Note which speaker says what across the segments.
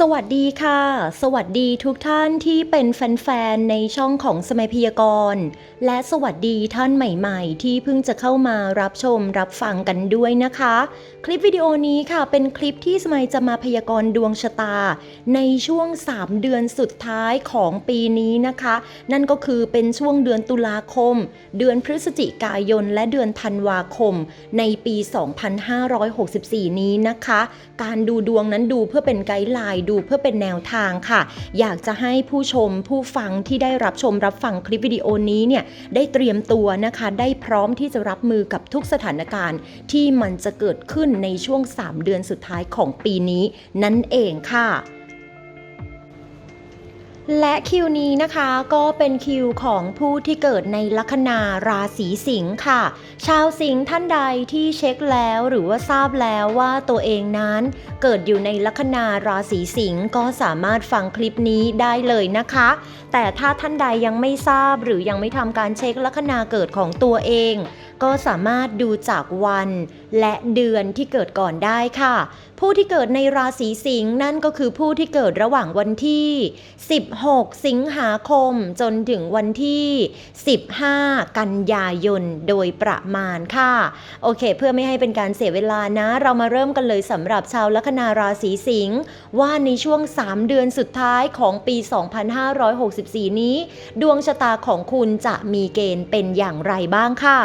Speaker 1: สวัสดีค่ะ สวัสดีทุกท่านที่เป็นแฟนๆ ในช่องของสมัยพยากรณ์ และสวัสดีท่านใหม่ๆ ที่เพิ่งจะเข้ามารับชมรับฟังกันด้วยนะคะ คลิปวิดีโอนี้ค่ะ เป็นคลิปที่สมัยจะมาพยากรณ์ดวงชะตา ในช่วง 3 เดือนสุดท้ายของปีนี้นะคะ นั่นก็คือเป็นช่วงเดือนตุลาคม เดือนพฤศจิกายน และเดือนธันวาคม ในปี 2564 นี้นะคะ การดูดวงนั้นดูเพื่อเป็นไกด์ไลน์ดูเพื่อเป็นแนวทางค่ะ อยากจะให้ผู้ชมผู้ฟังที่ได้รับชมรับฟังคลิปวิดีโอนี้เนี่ยได้เตรียมตัวนะคะ ได้พร้อมที่จะรับมือกับทุกสถานการณ์ ที่มันจะเกิดขึ้นในช่วง 3 เดือนสุดท้ายของปีนี้ นั่นเองค่ะ และคิวนี้นะคะก็เป็นคิวของผู้ที่เกิดในลัคนาราศีสิงค์ค่ะ ชาวสิงห์ท่านใดที่เช็คแล้วหรือว่าทราบแล้วว่าตัวเองนั้น เกิดอยู่ในลัคนาราศีสิงห์ก็สามารถฟังคลิปนี้ได้เลยนะคะ แต่ถ้าท่านใดยังไม่ทราบหรือยังไม่ทำการเช็คลัคนาเกิดของตัวเอง ก็สามารถดูจากวันและเดือนที่เกิดก่อนได้ค่ะ ผู้ที่เกิดในราศีสิงห์นั่นก็คือผู้ที่เกิดระหว่างวันที่ 16 สิงหาคมจนถึงวันที่ 15 กันยายนโดยประมาณค่ะ โอเค เพื่อไม่ให้เป็นการเสียเวลานะ เรามาเริ่มกันเลยสำหรับชาวลัคนาราศีสิงห์ว่าในช่วง 3 เดือนสุดท้ายของปี 2564 นี้ ดวงชะตาของคุณจะมีเกณฑ์เป็นอย่างไรบ้างค่ะ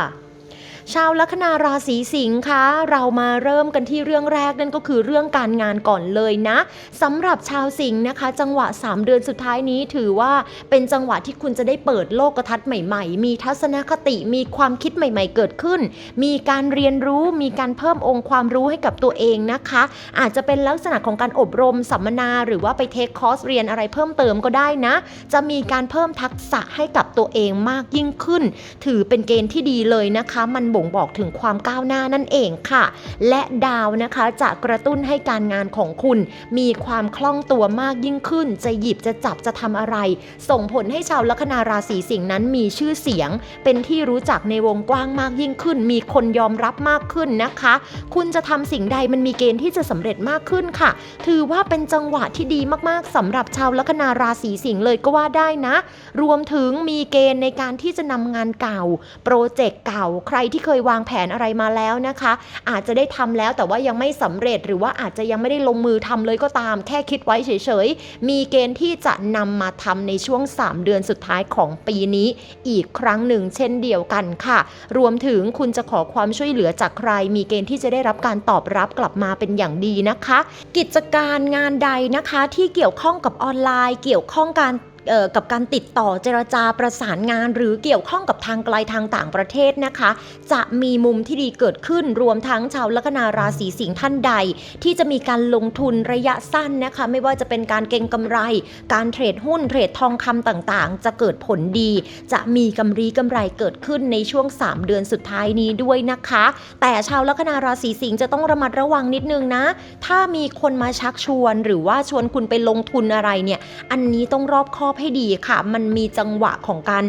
Speaker 1: ชาวลัคนาราศีสิงห์คะเรามาเริ่มกันที่เรื่องแรกนั่นก็คือเรื่องการงานก่อนเลยนะสำหรับชาวสิงห์นะคะ จังหวะ 3 เดือนสุดท้ายนี้ถือว่าเป็นจังหวะที่คุณจะได้เปิดโลกทัศน์ใหม่ ๆ มีทัศนคติมีความคิดใหม่ ๆ เกิดขึ้น มีการเรียนรู้มีการเพิ่มองค์ความรู้ให้กับตัวเองนะคะ อาจจะเป็นลักษณะของการอบรมสัมมนาหรือว่าไปเทคคอร์สเรียนอะไรเพิ่มเติมก็ได้นะ จะมีการเพิ่มทักษะให้กับตัวเองมากยิ่งขึ้น ถือเป็นเกณฑ์ที่ดีเลยนะคะ มันบ่งบอกถึงความก้าวหน้านั่นเองค่ะ และดาวนะคะจะกระตุ้นให้การงานของคุณ มีความคล่องตัวมากยิ่งขึ้น จะหยิบจะจับจะทำอะไร ส่งผลให้ชาวลัคนาราศีสิงห์นั้นมีชื่อเสียง เป็นที่รู้จักในวงกว้างมากยิ่งขึ้น มีคนยอมรับมากขึ้นนะคะ คุณจะทำสิ่งใดมันมีเกณฑ์ที่จะสำเร็จมากขึ้นค่ะ ถือว่าเป็นจังหวะที่ดีมากๆสำหรับชาวลัคนาราศีสิงห์เลยก็ว่าได้นะ รวมถึงมีเกณฑ์ในการที่จะนำงานเก่า โปรเจกต์เก่าใครที่เคคยวางแผนอะไรมาแล้วนะคะ อาจจะได้ทำแล้วแต่ว่ายังไม่สำเร็จหรือว่าอาจจะยังไม่ได้ลงมือทำเลยก็ตาม แค่คิดไว้เฉยๆ มีเกณฑ์ที่จะนำมาทำในช่วง 3 เดือนสุดท้ายของปีนี้ อีกครั้งหนึ่งเช่นเดียวกันค่ะ รวมถึงคุณจะขอความช่วยเหลือจากใคร มีเกณฑ์ที่จะได้รับการตอบรับกลับมาเป็นอย่างดีนะคะ กิจการงานใดนะคะที่เกี่ยวข้องกับออนไลน์ เกี่ยวข้องการ กับการติดต่อเจรจาประสานงาน หรือเกี่ยวข้องกับทางไกลทางต่างประเทศนะคะ จะมีมุมที่ดีเกิดขึ้นรวมทั้งชาวลัคนาราศีสิงห์ท่านใด ที่จะมีการลงทุนระยะสั้นนะคะ ไม่ว่าจะเป็นการเก็งกำไร การเทรดหุ้นเทรดทองคำต่างๆ จะเกิดผลดี จะมีกำไรกำไรเกิดขึ้นในช่วง 3 เดือนสุดท้ายนี้ด้วยนะคะ แต่ชาวลัคนาราศีสิงห์จะต้องระมัดระวังนิดนึงนะ ถ้ามีคนมาชักชวน หรือว่าชวนคุณไปลงทุนอะไรเนี่ย อันนี้ต้องรอบคอบให้ดีค่ะ มันมีจังหวะของการ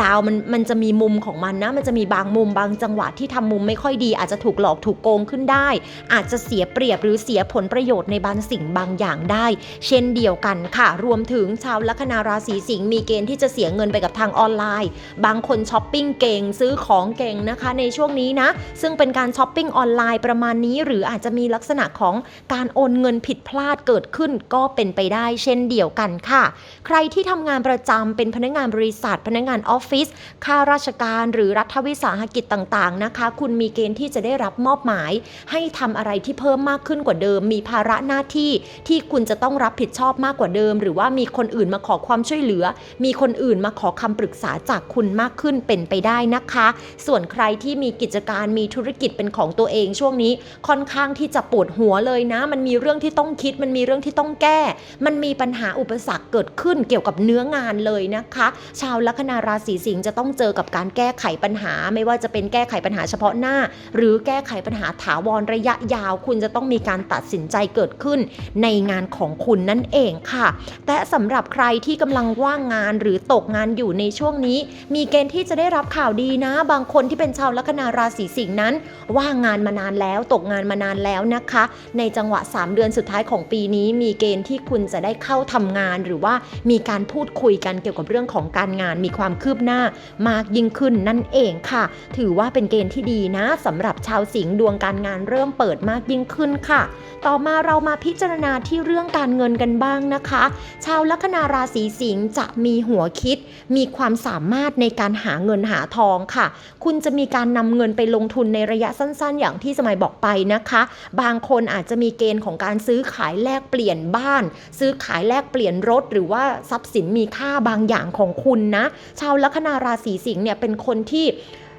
Speaker 1: ดาวมันมันจะมีมุมของมันนะ มันจะมีบางมุมบางจังหวะที่ทำมุมไม่ค่อยดี อาจจะถูกหลอกถูกโกงขึ้นได้ อาจจะเสียเปรียบหรือเสียผลประโยชน์ในบางสิ่งบางอย่างได้ เช่นเดียวกันค่ะ รวมถึงชาวลัคนาราศีสิงห์มีเกณฑ์ที่จะเสียเงินไปกับทางออนไลน์ บางคนช้อปปิ้งเก่งซื้อของเก่งนะคะ ในช่วงนี้นะ ซึ่งเป็นการช้อปปิ้งออนไลน์ประมาณนี้ หรืออาจจะมีลักษณะของการโอนเงินผิดพลาดเกิดขึ้นก็เป็นไปได้ เช่นเดียวกันค่ะ ใครรที่ทำงานประจำเป็นพนักงานบริษัท พนักงานออฟฟิศข้าราชการหรือรัฐวิสาหกิจต่างๆนะคะ คุณมีเกณฑ์ที่จะได้รับมอบหมาย ให้ทำอะไรที่เพิ่มมากขึ้นกว่าเดิม มีภาระหน้าที่ที่คุณจะต้องรับผิดชอบมากกว่าเดิม หรือว่ามีคนอื่นมาขอความช่วยเหลือ มีคนอื่นมาขอคำปรึกษาจากคุณมากขึ้นเป็นไปได้นะคะ ส่วนใครที่มีกิจการมีธุรกิจเป็นของตัวเองช่วงนี้ค่อนข้างที่จะปวดหัวเลยนะ มันมีเรื่องที่ต้องคิดมันมีเรื่องที่ต้องแก้ มันมีปัญหาอุปสรรคเกิดขึ้นเกี่ยวกับเนื้องานเลยนะคะ ชาวลัคนาราศีสิงห์จะต้องเจอกับการแก้ไขปัญหา ไม่ว่าจะเป็นแก้ไขปัญหาเฉพาะหน้า หรือแก้ไขปัญหาถาวรระยะยาว คุณจะต้องมีการตัดสินใจเกิดขึ้นในงานของคุณนั่นเองค่ะ แต่สำหรับใครที่กำลังว่างงานหรือตกงานอยู่ในช่วงนี้ มีเกณฑ์ที่จะได้รับข่าวดีนะ บางคนที่เป็นชาวลัคนาราศีสิงห์นั้น ว่างงานมานานแล้วตกงานมานานแล้วนะคะ ในจังหวะ 3 เดือนสุดท้ายของปีนี้ มีเกณฑ์ที่คุณจะได้เข้าทำงานหรือว่ามีีการพูดคุยกันเกี่ยวกับเรื่องของการงานมีความคืบหน้ามากยิ่งขึ้นนั่นเองค่ะ ถือว่าเป็นเกณฑ์ที่ดีนะสำหรับชาวสิงห์ดวงการงานเริ่มเปิดมากยิ่งขึ้นค่ะ ต่อมาเรามาพิจารณาที่เรื่องการเงินกันบ้างนะคะ ชาวลัคนาราศีสิงห์จะมีหัวคิด มีความสามารถในการหาเงินหาทองค่ะ คุณจะมีการนำเงินไปลงทุนในระยะสั้นๆ อย่างที่สมัยบอกไปนะคะ บางคนอาจจะมีเกณฑ์ของการซื้อขายแลกเปลี่ยนบ้าน ซื้อขายแลกเปลี่ยนรถหรือว่าทรัพย์สินมีค่าบางอย่างของคุณนะ ชาวลัคนาราศีสิงห์เนี่ยเป็นคนที่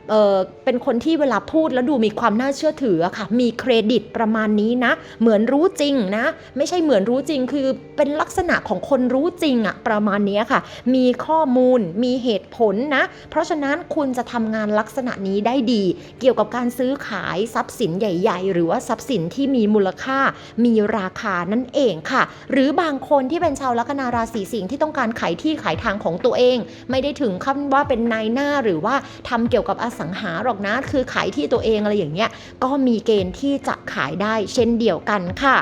Speaker 1: เออเป็นคนที่เวลาพูดแล้วดูมีความน่าเชื่อถือค่ะ มีเครดิตประมาณนี้นะ เหมือนรู้จริงนะ ไม่ใช่เหมือนรู้จริง คือเป็นลักษณะของคนรู้จริงอะประมาณนี้ค่ะ มีข้อมูล มีเหตุผลนะ เพราะฉะนั้นคุณจะทำงานลักษณะนี้ได้ดี เกี่ยวกับการซื้อขายทรัพย์สินใหญ่ ๆ หรือว่าทรัพย์สินที่มีมูลค่า มีราคานั่นเองค่ะ หรือบางคนที่เป็นชาวลัคนาราศีสิงห์ที่ต้องการขายที่ขายทางของตัวเอง ไม่ได้ถึงขั้นว่าเป็นนายหน้าหรือว่าทำเกี่ยวกับอสสังหาหรอกนะ คือขายที่ตัวเองอะไรอย่างเงี้ยก็มีเกณฑ์ที่จะขายได้เช่นเดียวกันค่ะ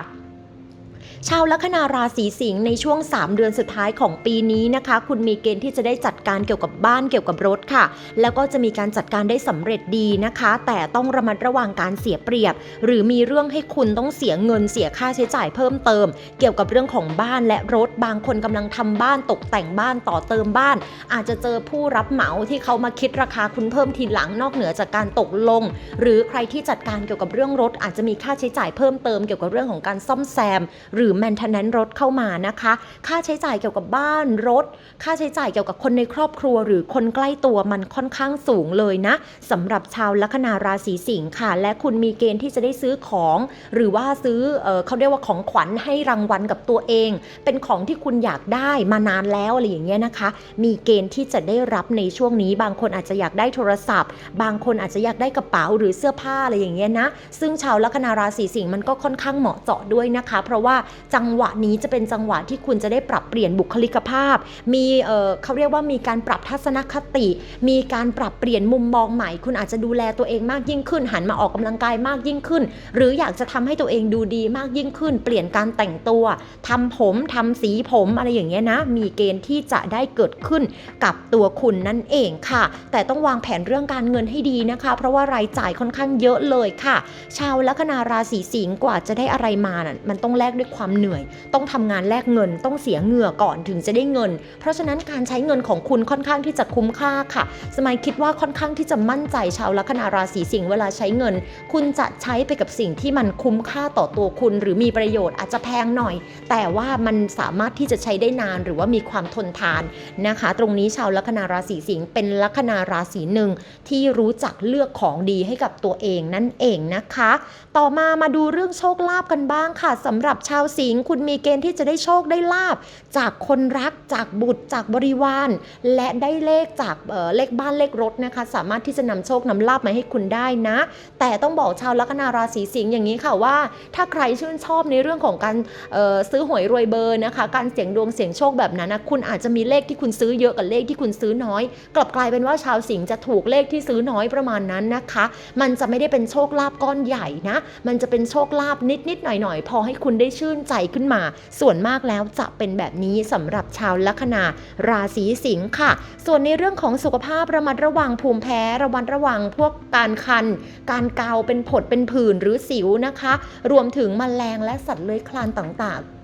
Speaker 1: ชาวลัคนาราศีสิงห์ในช่วง 3 เดือนสุดท้ายของปีนี้นะคะ คุณมีเกณฑ์ที่จะได้จัดการเกี่ยวกับบ้านเกี่ยวกับรถค่ะ แล้วก็จะมีการจัดการได้สำเร็จดีนะคะ แต่ต้องระมัดระวังการเสียเปรียบ หรือมีเรื่องให้คุณต้องเสียเงินเสียค่าใช้จ่ายเพิ่มเติม เกี่ยวกับเรื่องของบ้านและรถบางคนกำลังทำบ้านตกแต่งบ้านต่อเติมบ้าน อาจจะเจอผู้รับเหมาที่เขามาคิดราคาคุณเพิ่มทีหลังนอกเหนือจากการตกลง หรือใครที่จัดการเกี่ยวกับเรื่องรถ อาจจะมีค่าใช้จ่ายเพิ่มเติมเกี่ยวกับเรื่องของการซ่อมแซม หรือ maintenance รถเข้ามานะคะ ค่าใช้จ่ายเกี่ยวกับบ้านรถ ค่าใช้จ่ายเกี่ยวกับคนในครอบครัว หรือคนใกล้ตัวมันค่อนข้างสูงเลยนะสำหรับชาวลัคนาราศีสิงค์ค่ะ และคุณมีเกณฑ์ที่จะได้ซื้อของ หรือว่าซื้อเออเขาเรียกว่าของขวัญให้รางวัลกับตัวเอง เป็นของที่คุณอยากได้มานานแล้วอะไรอย่างเงี้ยนะคะ มีเกณฑ์ที่จะได้รับในช่วงนี้ บางคนอาจจะอยากได้โทรศัพท์ บางคนอาจจะอยากได้กระเป๋าหรือเสื้อผ้าอะไรอย่างเงี้ยนะ ซึ่งชาวลัคนาราศีสิงห์มันก็ค่อนข้างเหมาะเจาะด้วยนะคะ เพราะว่าจังหวะนี้จะเป็นจังหวะที่คุณจะได้ปรับเปลี่ยนบุคลิกภาพ มีเออเขาเรียกว่ามีการปรับทัศนคติ มีการปรับเปลี่ยนมุมมองใหม่ คุณอาจจะดูแลตัวเองมากยิ่งขึ้น หันมาออกกำลังกายมากยิ่งขึ้น หรืออยากจะทำให้ตัวเองดูดีมากยิ่งขึ้น เปลี่ยนการแต่งตัวทำผมทำสีผมอะไรอย่างเงี้ยนะ มีเกณฑ์ที่จะได้เกิดขึ้นกับตัวคุณนั่นเองค่ะ แต่ต้องวางแผนเรื่องการเงินให้ดีนะคะ เพราะว่ารายจ่ายค่อนข้างเยอะเลยค่ะ ชาวลัคนาราศีสิงห์กว่าจะได้อะไรมาน่ะมันต้องแลกด้วยความเหนื่อย ต้องทำงานแลกเงิน ต้องเสียเหงื่อก่อนถึงจะได้เงิน เพราะฉะนั้นการใช้เงินของคุณค่อนข้างที่จะคุ้มค่าค่ะ สมัยคิดว่าค่อนข้างที่จะมั่นใจชาวลัคนาราศีสิงห์เวลาใช้เงิน คุณจะใช้ไปกับสิ่งที่มันคุ้มค่าต่อตัวคุณ หรือมีประโยชน์อาจจะแพงหน่อย แต่ว่ามันสามารถที่จะใช้ได้นานหรือว่ามีความทนทานนะคะ ตรงนี้ชาวลัคนาราศีสิงห์เป็นลัคนาราศีหนึ่งที่รู้จักเลือกของดีให้กับตัวเองนั่นเองนะคะ ต่อมามาดูเรื่องโชคลาภกันบ้างค่ะสำหรับชาวสิงห์คุณมีเกณฑ์ที่จะได้โชคได้ลาบ จากคนรักจากบุตรจากบริวาร และได้เลขจากเออเลขบ้านเลขรถนะคะ สามารถที่จะนำโชคนำลาบมาให้คุณได้นะ แต่ต้องบอกชาวลัคนาราศีสิงห์อย่างนี้ค่ะว่า ถ้าใครชื่นชอบในเรื่องของการเออซื้อหวยรวยเบอร์นะคะ การเสี่ยงดวงเสี่ยงโชคแบบนั้นนะคุณอาจจะมีเลขที่คุณซื้อเยอะกับเลขที่คุณซื้อน้อย กลับกลายเป็นว่าชาวสิงห์จะถูกเลขที่ซื้อน้อยประมาณนั้นนะคะ มันจะไม่ได้เป็นโชคลาภก้อนใหญ่นะ มันจะเป็นโชคลาภนิดๆหน่อยๆ พอให้คุณได้ชื่นใจขึ้นมา ส่วนมากแล้วจะเป็นแบบนี้สำหรับชาวลัคนาราศีสิงห์ค่ะ ส่วนในเรื่องของสุขภาพระมัดระวังภูมิแพ้ระมัดระวังพวกการคัน การเกาเป็นผดเป็นผื่นหรือสิวนะคะ รวมถึงแมลงและสัตว์เลื้อยคลานต่างๆ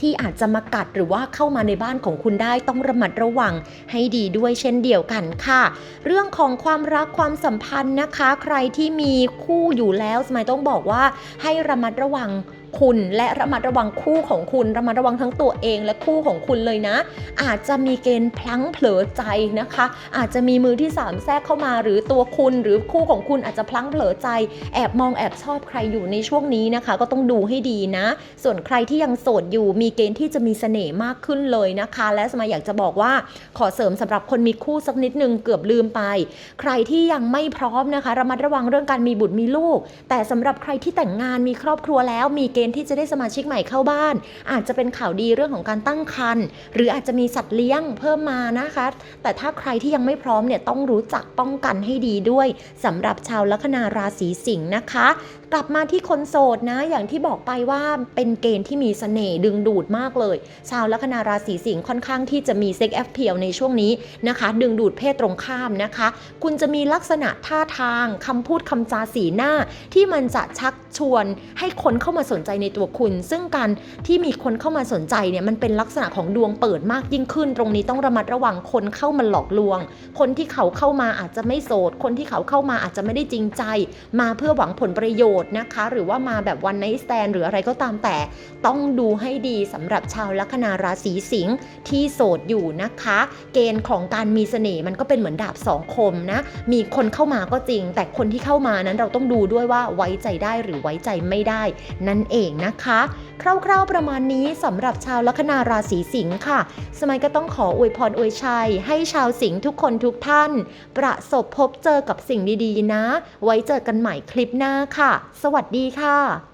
Speaker 1: ที่อาจจะมากัดหรือว่าเข้ามาในบ้านของคุณได้ต้องระมัดระวังให้ดีด้วยเช่นเดียวกันค่ะ เรื่องของความรักความสัมพันธ์นะคะ ใครที่มีคู่อยู่แล้วสมัยต้องบอกว่าให้ระมัดระวัง คุณและระมัดระวังคู่ของคุณ ระมัดระวังทั้งตัวเองและคู่ของคุณเลยนะ อาจจะมีเกณฑ์พลั้งเผลอใจนะคะ อาจจะมีมือที่สามแทรกเข้ามาหรือตัวคุณหรือคู่ของคุณอาจจะพลั้งเผลอใจ แอบมองแอบชอบใครอยู่ในช่วงนี้นะคะ ก็ต้องดูให้ดีนะ ส่วนใครที่ยังโสดอยู่มีเกณฑ์ที่จะมีเสน่ห์มากขึ้นเลยนะคะ และสมัยอยากจะบอกว่าขอเสริมสำหรับคนมีคู่สักนิดนึงเกือบลืมไป ใครที่ยังไม่พร้อมนะคะ ระมัดระวังเรื่องการมีบุตรมีลูก แต่สำหรับใครที่แต่งงานมีครอบครัวแล้วมีเกณฑ์ที่จะได้สมาชิกใหม่เข้าบ้าน อาจจะเป็นข่าวดีเรื่องของการตั้งครรภ์หรืออาจจะมีสัตว์เลี้ยงเพิ่มมานะคะ แต่ถ้าใครที่ยังไม่พร้อมเนี่ยต้องรู้จักป้องกันให้ดีด้วยสำหรับชาวลัคนาราศีสิงห์นะคะ กลับมาที่คนโสดนะ อย่างที่บอกไปว่าเป็นเกณฑ์ที่มีเสน่ห์ดึงดูดมากเลย ชาวลัคนาราศีสิงห์ค่อนข้างที่จะมีเซ็กแอฟเพียวในช่วงนี้นะคะ ดึงดูดเพศตรงข้ามนะคะ คุณจะมีลักษณะท่าทางคำพูดคำจาสีหน้า ที่มันจะชักชวนให้คนเข้ามาสนใจในตัวคุณ ซึ่งการที่มีคนเข้ามาสนใจเนี่ยมันเป็นลักษณะของดวงเปิดมากยิ่งขึ้น ตรงนี้ต้องระมัดระวังคนเข้ามาหลอกลวง คนที่เขาเข้ามาอาจจะไม่โสด คนที่เขาเข้ามาอาจจะไม่ได้จริงใจ มาเพื่อหวังผลประโยชน์นะคะ หรือว่ามาแบบวันไนส a ตนหรืออะไรก็ตามแต่ ต้องดูให้ดีสำหรับชาวลัคนาราศีสิงห์ที่โสดอยู่นะคะ เกณฑ์ของการมีเสน่ห์มันก็เป็นเหมือนดาบสองคมนะ มีคนเข้ามาก็จริง แต่คนที่เข้ามานั้นเราต้องดูด้วยว่าไว้ใจได้หรือไว้ใจไม่ได้ นั่นเองนะคะ คร่าวๆประมาณนี้สำหรับชาวลัคนาราศีสิงค์ค่ะ สมัยก็ต้องขออวยพรอวยชัย ให้ชาวสิงห์ทุกคนทุกท่าน ประสบพบเจอกับสิ่งดีๆนะ ไว้เจอกันใหม่คลิปหน้าค่ะ สวัสดีค่ะ